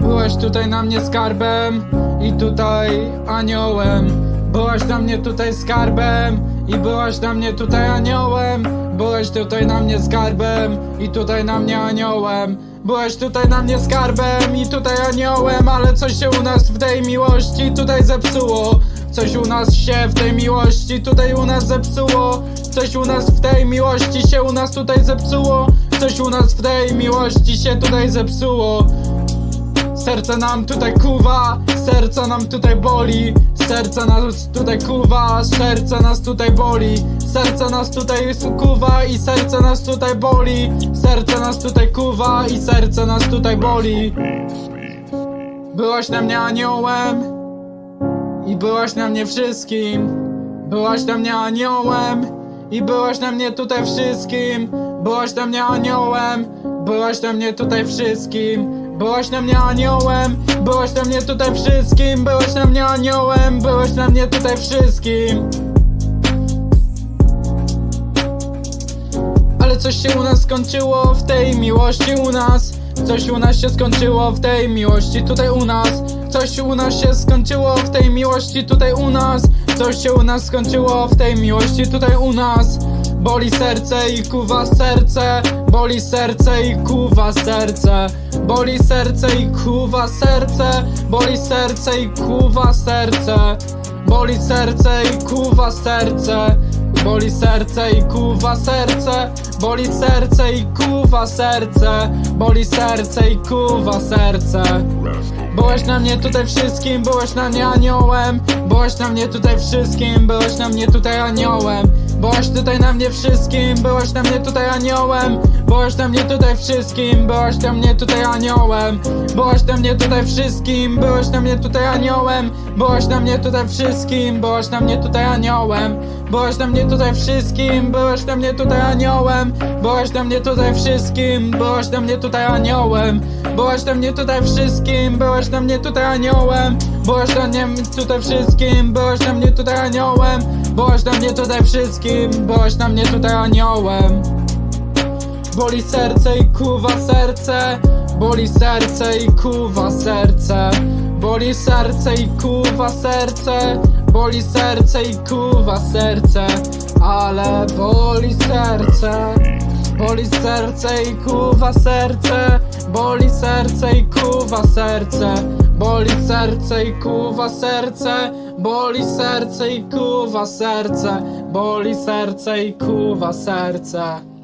Byłaś tutaj na mnie skarbem i tutaj aniołem. Byłaś na mnie tutaj skarbem i byłaś na mnie tutaj aniołem. Byłaś tutaj na mnie skarbem i tutaj na mnie aniołem. Byłaś tutaj na mnie skarbem i tutaj aniołem, ale coś się u nas w tej miłości tutaj zepsuło. Coś u nas się w tej miłości tutaj u nas zepsuło. Coś u nas w tej miłości się u nas tutaj zepsuło. Coś u nas w tej miłości się tutaj zepsuło. Serce nam tutaj kuwa, serce nam tutaj boli Serce nas tutaj kuwa, serce nas tutaj boli Serce nas tutaj kuwa i serce nas tutaj boli Serce nas tutaj kuwa i serce nas tutaj boli. Byłaś na mnie aniołem i byłaś na mnie wszystkim. Byłaś na mnie aniołem i byłaś na mnie tutaj wszystkim. Byłaś na mnie aniołem, byłaś na mnie tutaj wszystkim. Byłaś na mnie aniołem, byłaś na mnie tutaj wszystkim. Byłaś na mnie aniołem, byłaś na mnie tutaj wszystkim. Ale coś się u nas skończyło w tej miłości u nas Coś u nas się skończyło w tej miłości tutaj u nas Coś u nas się skończyło w tej miłości tutaj u nas Coś się u nas skończyło w tej miłości tutaj u nas. Boli serce i kuwa serce Boli serce i kuwa serce. Boli serce i kuwa serce Boli serce i kuwa serce. Boli serce i kuwa serce Boli serce i kuwa serce. Boli serce i kuwa serce. Boli serce i kuwa serce. Byłeś na mnie tutaj wszystkim, byłeś na mnie aniołem. Byłeś na mnie tutaj wszystkim, byłeś na mnie tutaj aniołem Byłeś tutaj na mnie wszystkim, byłeś na mnie tutaj aniołem Byłeś na mnie tutaj wszystkim, byłeś na mnie tutaj aniołem Byłeś na mnie tutaj wszystkim, byłeś na mnie tutaj aniołem Byłeś na mnie tutaj wszystkim, byłeś na mnie tutaj aniołem Byłeś na mnie tutaj wszystkim, byłeś na mnie tutaj aniołem Byłeś na mnie tutaj wszystkim, byłeś na mnie tutaj aniołem Byłeś na mnie tutaj wszystkim, byłeś na mnie tutaj aniołem Byłeś na mnie tutaj wszystkim, byłeś na mnie tutaj aniołem Byłeś na mnie tutaj wszystkim, byłeś na mnie tutaj aniołem. Boli serce i kuwa serce Boli serce i kuwa serce. Boli serce i kuwa serce Boli serce i kuwa serce. Ale boli serce Boli serce i kuwa serce Boli serce i kuwa serce Boli serce i kuwa serce Boli serce i kuwa serce Boli serce i kuwa serce